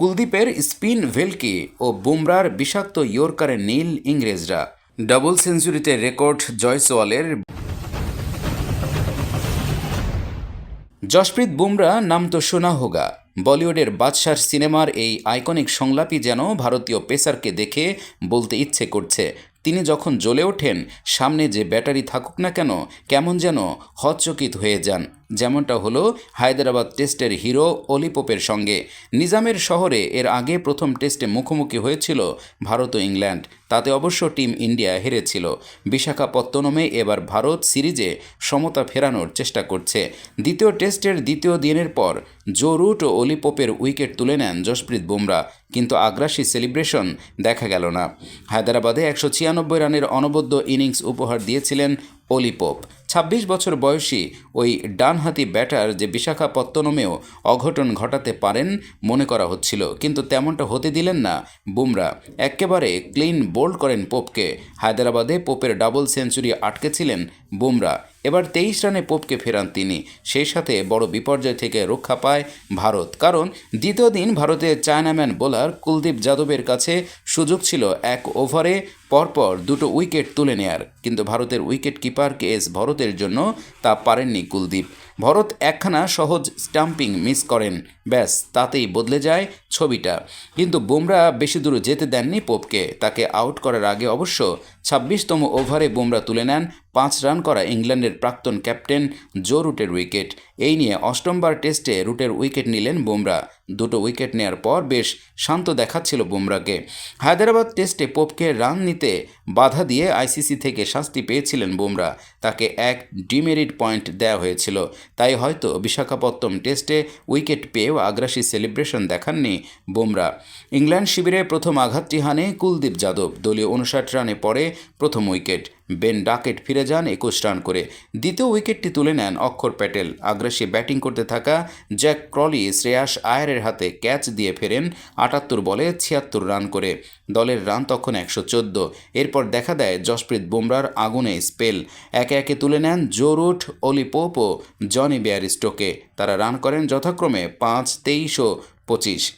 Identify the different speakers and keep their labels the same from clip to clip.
Speaker 1: কুলদীপের spin ভেলকি ও বুমরার বিষাক্ত ইয়র্কারে নীল ইংরেজরা। ডাবল সেঞ্চুরিতে রেকর্ড জয়সওয়ালের জশপ্রীত বুমরা নাম তো শোনা হোগা। বলিউডের বাদশার সিনেমার এই আইকনিক সংলাপই যেন ভারতীয় পেসারকে দেখে বলতে ইচ্ছে করছে। তিনি যখন জ্বলে ওঠেন, সামনে যে ব্যাটারি থাকুক না কেন, কেমন যেন হতচকিত হয়ে যান। যেমনটা হলো হায়দ্রাবাদ টেস্টের হিরো অলিপোপের সঙ্গে। নিজামের শহরে এর আগে প্রথম টেস্টে মুখোমুখি হয়েছিল ভারত ও ইংল্যান্ড। তাতে অবশ্য টিম ইন্ডিয়া হেরেছিল। বিশাখাপত্তনমে এবার ভারত সিরিজে সমতা ফেরানোর চেষ্টা করছে। দ্বিতীয় টেস্টের দ্বিতীয় দিনের পর জো রুট ও অলিপোপের উইকেট তুলে নেন জসপ্রীত বুমরা। কিন্তু আগ্রাসী সেলিব্রেশন দেখা গেল না। হায়দ্রাবাদে একশো ছিয়ানব্বই রানের অনবদ্য ইনিংস উপহার দিয়েছিলেন অলিপোপ ছাব্বিশ বছর বয়সী ওই ডানহাতি ব্যাটার যে বিশাখাপত্তনমেও অঘটন ঘটাতে পারেন মনে করা হচ্ছিল, কিন্তু তেমনটা হতে দিলেন না বুমরা। একেবারে ক্লিন বোল্ড করেন পোপকে। হায়দ্রাবাদে পোপের ডাবল সেঞ্চুরি আটকেছিলেন বুমরা। এবার তেইশ রানে পোপকে ফেরান তিনি। সেই সাথে বড় বিপর্যয় থেকে রক্ষা পায় ভারত। কারণ দ্বিতীয় দিন ভারতের চায়নাম্যান বোলার কুলদীপ যাদবের কাছে সুযোগ ছিল এক ওভারে, পরপর দুটো উইকেট তুলে নেয়ার। কিন্তু ভারতের উইকেট কিপার কে এস ভরতের জন্য তা পারেননি কুলদীপ। ভরত একখানা সহজ স্টাম্পিং মিস করেন। ব্যাস, তাতেই বদলে যায় ছবিটা। কিন্তু বুমরা বেশি দূর যেতে দেননি পোপকে। তাকে আউট করার আগে অবশ্য ছাব্বিশতম ওভারে বুমরা তুলে নেন পাঁচ রান করা ইংল্যান্ডের প্রাক্তন ক্যাপ্টেন জো রুটের উইকেট। এই নিয়ে অষ্টমবার টেস্টে রুটের উইকেট নিলেন বুমরা। দুটো উইকেট নেয়ার পর বেশ শান্ত দেখাচ্ছিল বুমরাকে। হায়দ্রাবাদ টেস্টে পোপকে রান নিতে বাধা দিয়ে আইসিসি থেকে শাস্তি পেয়েছিলেন বুমরা। তাকে এক ডিমেরিট পয়েন্ট দেওয়া হয়েছিল। তাই হয়তো বিশাখাপত্তম টেস্টে উইকেট পেয়েও আগ্রাসী সেলিব্রেশন দেখাননি বুমরা। ইংল্যান্ড শিবিরে প্রথম আঘাতটি হানে কুলদীপ যাদব। দলীয় উনষাট রানে পড়ে প্রথম উইকেট। বেন ডাকেট ফিরে যান একুশ রান করে। দ্বিতীয় উইকেটটি তুলে নেন অক্ষর প্যাটেল। আগ্রাসী ব্যাটিং করতে থাকা জ্যাক ক্রলি শ্রেয়াস আয়ারের হাতে ক্যাচ দিয়ে ফেরেন আটাত্তর বলে ছিয়াত্তর রান করে। দলের রান তখন একশো চোদ্দ। এরপর দেখা দেয় জসপ্রীত বুমরার আগুনে স্পেল। একে একে তুলে নেন জোরুট অলি পোপ ও জনি বেয়ারিস্টোকে। তারা রান করেন যথাক্রমে পাঁচ, তেইশ ও পঁচিশ।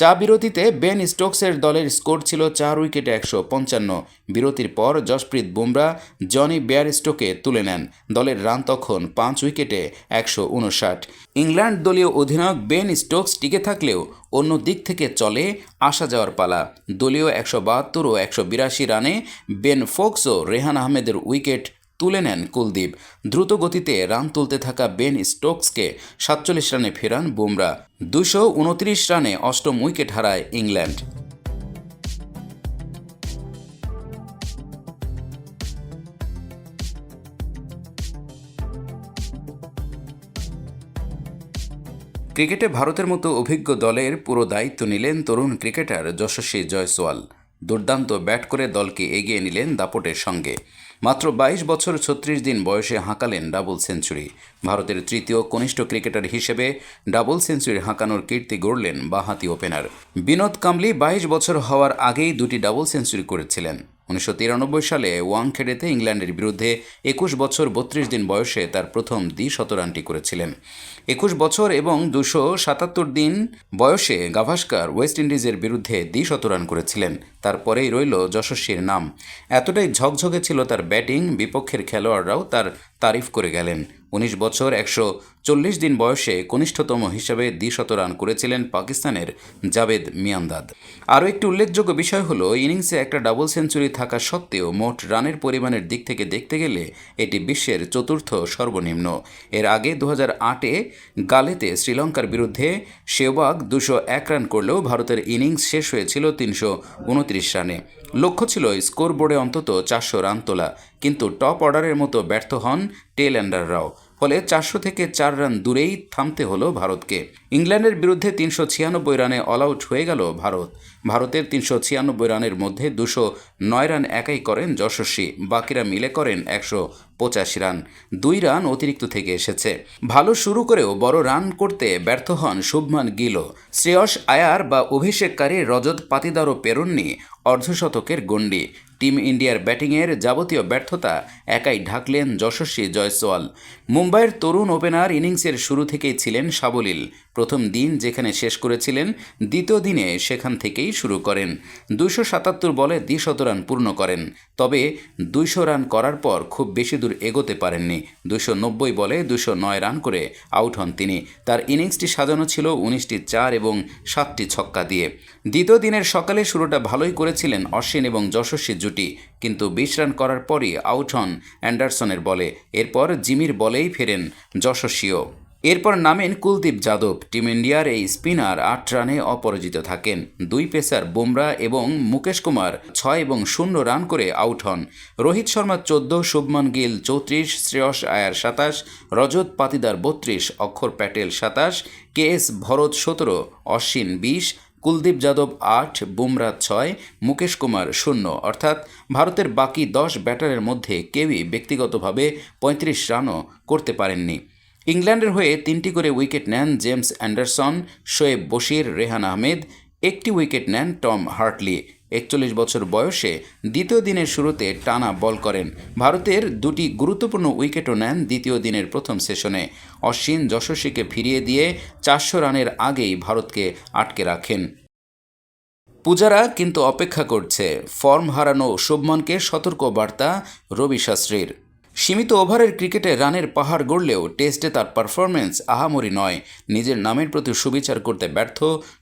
Speaker 1: চা বিরতিতে বেন স্টোকসের দলের স্কোর ছিল চার উইকেটে একশো পঞ্চান্ন। বিরতির পর জসপ্রীত বুমরা, জনি বেয়ারস্টোকে তুলে নেন। দলের রান তখন পাঁচ উইকেটে একশো উনষাট। ইংল্যান্ড দলীয় অধিনায়ক বেন স্টোকস টিকে থাকলেও অন্য দিক থেকে চলে আসা যাওয়ার পালা। দলীয় একশো বাহাত্তর ও একশো বিরাশি রানে বেন ফোক্স ও রেহান আহমেদের উইকেট তুলে নেন কুলদীপ। দ্রুত গতিতে রান তুলতে থাকা বেন স্টোকসকে সাতচল্লিশ রানে ফেরান বুমরা। দুশো উনত্রিশ রানে অষ্টম উইকেট হারায় ইংল্যান্ড। ক্রিকেটে ভারতের মতো অভিজ্ঞ দলের পুরো দায়িত্ব নিলেন তরুণ ক্রিকেটার যশস্বী জয়সওয়াল। দুর্দান্ত ব্যাট করে দলকে এগিয়ে নিলেন দাপটের সঙ্গে। মাত্র বাইশ বছর ছত্রিশ দিন বয়সে হাঁকালেন ডাবল সেঞ্চুরি। ভারতের তৃতীয় কনিষ্ঠ ক্রিকেটার হিসেবে ডাবল সেঞ্চুরি হাঁকানোর কীর্তি গড়লেন বাহাতি ওপেনার। বিনোদ কামলি বাইশ বছর হওয়ার আগেই দুটি ডাবল সেঞ্চুরি করেছিলেন। উনিশশো তিরানব্বই সালে ওয়াংখেড়েতে ইংল্যান্ডের বিরুদ্ধে একুশ বছর বত্রিশ দিন বয়সে তার প্রথম দ্বিশত রানটি করেছিলেন। একুশ বছর এবং দুশো সাতাত্তর দিন বয়সে গাভাস্কার ওয়েস্ট ইন্ডিজের বিরুদ্ধে দ্বিশত রান করেছিলেন। তারপরেই রইল যশস্বীর নাম। এতটাই ঝকঝকে ছিল তার ব্যাটিং, বিপক্ষের খেলোয়াড়রাও তার তারিফ করে গেলেন। উনিশ বছর একশো চল্লিশ দিন বয়সে কনিষ্ঠতম হিসেবে দ্বিশত রান করেছিলেন পাকিস্তানের জাভেদ মিয়ান্দাদ। আরও একটি উল্লেখযোগ্য বিষয় হলো, ইনিংসে একটা ডাবল সেঞ্চুরি থাকা সত্ত্বেও মোট রানের পরিমাণের দিক থেকে দেখতে গেলে এটি বিশ্বের চতুর্থ সর্বনিম্ন। এর আগে দু আটে গালেতে শ্রীলঙ্কার বিরুদ্ধে শেওবাগ দুশো এক রান করলেও ভারতের ইনিংস শেষ হয়েছিল তিনশো উনত্রিশ রানে। লক্ষ্য ছিল স্কোরবোর্ডে অন্তত চারশো রান তোলা, কিন্তু টপ অর্ডারের মতো ব্যর্থ হন টেল অ্যান্ডাররাও ফলে চারশো থেকে চার রান দূরেই থামতে হলো ভারতকে। ইংল্যান্ডের বিরুদ্ধে তিনশো ছিয়ানব্বই রানে অল আউট হয়ে গেল ভারত। ভারতের তিনশো ছিয়ানব্বই রানের মধ্যে দুশো নয় রান একাই করেন যশস্বী, বাকিরা মিলে করেন একশো পঁচাশি রান। দুই রান অতিরিক্ত থেকে এসেছে। ভালো শুরু করেও বড় রান করতে ব্যর্থ হন শুভমান গিলো। শ্রেয়স আয়ার বা অভিষেককারী রজত পাতিদারও পেরননি অর্ধশতকের গণ্ডি। টিম ইন্ডিয়ার ব্যাটিংয়ের যাবতীয় ব্যর্থতা একাই ঢাকলেন যশস্বী জয়সওয়াল। মুম্বাইয়ের তরুণ ওপেনার ইনিংসের শুরু থেকেই ছিলেন সাবলীল। প্রথম দিন যেখানে শেষ করেছিলেন, দ্বিতীয় দিনে সেখান থেকেই শুরু করেন। দুশো সাতাত্তর বলে দ্বিশত রান পূর্ণ করেন। তবে দুইশো রান করার পর খুব বেশি দূর এগোতে পারেননি। দুশো নব্বই বলে দুশো নয় রান করে আউট হন তিনি। তার ইনিংসটি সাজানো ছিল উনিশটি চার এবং সাতটি ছক্কা দিয়ে। দ্বিতীয় দিনের সকালে শুরুটা ভালোই করেছিলেন অশ্বিন এবং যশস্বী জুটি, কিন্তু বিশ রান করার পরই আউট হন অ্যান্ডারসনের বলে। এরপর জিমির বলেই ফেরেন যশস্বীও। এরপর নামেন কুলদীপ যাদব। টিম ইন্ডিয়ার এই স্পিনার আট রানে অপরাজিত থাকেন। দুই পেসার বুমরা এবং মুকেশ কুমার ছয় এবং শূন্য রান করে আউট হন। রোহিত শর্মা চোদ্দ, শুভমান গিল চৌত্রিশ, শ্রেয়স আয়ার সাতাশ, রজত পাতিদার বত্রিশ, অক্ষর প্যাটেল সাতাশ, কে এস ভরত সতেরো, অশ্বিন বিশ কুলদীপ যাদব আট, বুমরা ছয়, মুকেশ কুমার শূন্য। অর্থাৎ ভারতের বাকি দশ ব্যাটারের মধ্যে কেউই ব্যক্তিগতভাবে পঁয়ত্রিশ রানও করতে পারেননি। ইংল্যান্ডের হয়ে তিনটি করে উইকেট নেন জেমস অ্যান্ডারসন, শোয়েব বশির, রেহান আহমেদ একটি উইকেট নেন টম হার্টলি। একচল্লিশ বছর বয়সে দ্বিতীয় দিনের শুরুতে টানা বল করেন। ভারতের দুটি গুরুত্বপূর্ণ উইকেটও নেন দ্বিতীয় দিনের প্রথম সেশনে। অশ্বিন যশস্বীকে ফিরিয়ে দিয়ে চারশো রানের আগেই ভারতকে আটকে রাখেন। পূজারা কিন্তু অপেক্ষা করছে। ফর্ম হারানো শুভমনকে সতর্ক বার্তা রবি শাস্ত্রীর। সীমিত ওভারের ক্রিকেটে রানের পাহাড় গড়লেও টেস্টে তার পারফরম্যান্স আহামরি নয়। নিজের নামের প্রতি সুবিচার করতে ব্যর্থ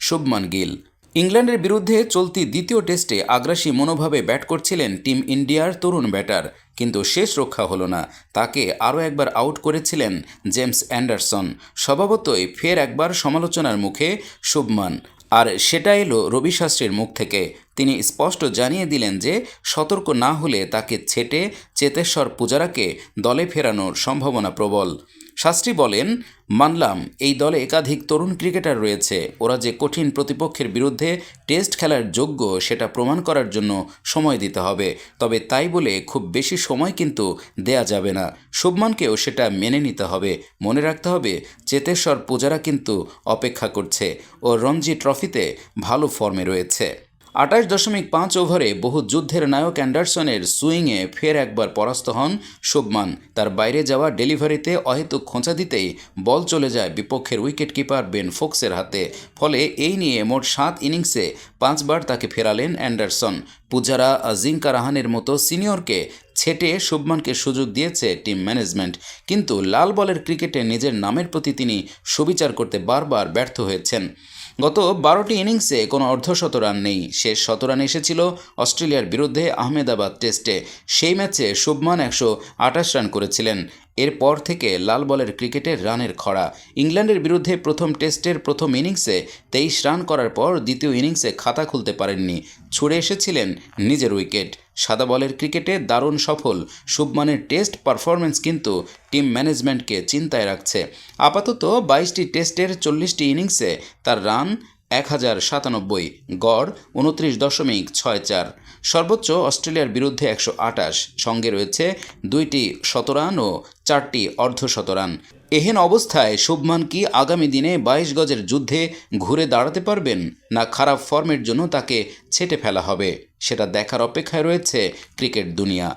Speaker 1: শুভমান গিল। ইংল্যান্ডের বিরুদ্ধে চলতি দ্বিতীয় টেস্টে আগ্রাসী মনোভাবে ব্যাট করছিলেন টিম ইন্ডিয়ার তরুণ ব্যাটার, কিন্তু শেষ রক্ষা হলো না। তাকে আরও একবার আউট করেছিলেন জেমস অ্যান্ডারসন। স্বভাবতই ফের একবার সমালোচনার মুখে শুভমান। আর সেটা এলো রবি শাস্ত্রীর মুখ থেকে। তিনি স্পষ্ট জানিয়ে দিলেন যে, সতর্ক না হলে তাকে ছেটে চেতেশ্বর পূজারাকে দলে ফেরানোর সম্ভাবনা প্রবল। শাস্ত্রী বলেন, মানলাম, এই দলে একাধিক তরুণ ক্রিকেটার রয়েছে। ওরা যে কঠিন প্রতিপক্ষের বিরুদ্ধে টেস্ট খেলার যোগ্য, সেটা প্রমাণ করার জন্য সময় দিতে হবে। তবে তাই বলে খুব বেশি সময় কিন্তু দেয়া যাবে না। শুভমানকেও সেটা মেনে নিতে হবে। মনে রাখতে হবে, চেতেশ্বর পূজারা কিন্তু অপেক্ষা করছে ও রঞ্জি ট্রফিতে ভালো ফর্মে রয়েছে। আঠাশ দশমিক পাঁচ ওভারে বহু যুদ্ধের নায়ক অ্যান্ডারসনের সুইংয়ে ফের একবার পরাস্ত হন শুভমান। তার বাইরে যাওয়া ডেলিভারিতে অহেতুক খোঁচা দিতেই বল চলে যায় বিপক্ষের উইকেট কিপার বেন ফোক্সের হাতে। ফলে এই নিয়ে মোট সাত ইনিংসে পাঁচবার তাকে ফেরালেন অ্যান্ডারসন। পূজারা আজিঙ্কা রাহানের মতো সিনিয়রকে ছেটে শুভমানকে সুযোগ দিয়েছে টিম ম্যানেজমেন্ট। কিন্তু লাল বলের ক্রিকেটে নিজের নামের প্রতি তিনি সুবিচার করতে বারবার ব্যর্থ হয়েছেন। গত বারোটি ইনিংসে কোনো অর্ধশত রান নেই। শেষ শত রান এসেছিল অস্ট্রেলিয়ার বিরুদ্ধে আহমেদাবাদ টেস্টে। সেই ম্যাচে শুভমান একশো আঠাশ রান করেছিলেন। এরপর থেকে লাল বলের ক্রিকেটে রানের খরা। ইংল্যান্ডের বিরুদ্ধে প্রথম টেস্টের প্রথম ইনিংসে তেইশ রান করার পর দ্বিতীয় ইনিংসে খাতা খুলতে পারেননি। ছুড়ে এসেছিলেন নিজের উইকেট। সাদা বলের ক্রিকেটে দারুণ সফল। শুভমানের টেস্ট পারফরমেন্স কিন্তু টিম ম্যানেজমেন্টকে চিন্তায় রাখছে। আপাতত বাইশটি টেস্টের চল্লিশটি ইনিংসে তার রান এক হাজার সাতানব্বই, গড় উনত্রিশ দশমিক ছয় চার। সর্বোচ্চ অস্ট্রেলিয়ার বিরুদ্ধে একশো আটাশ, সঙ্গে রয়েছে দুইটি শতরান ও চারটি অর্ধশতরান। এহেন অবস্থায় শুভমান কি আগামী দিনে বাইশ গজের যুদ্ধে ঘুরে দাঁড়াতে পারবেন, না খারাপ ফর্মের জন্য তাকে ছেটে ফেলা হবে? সেটা দেখার অপেক্ষায় রয়েছে ক্রিকেট দুনিয়া।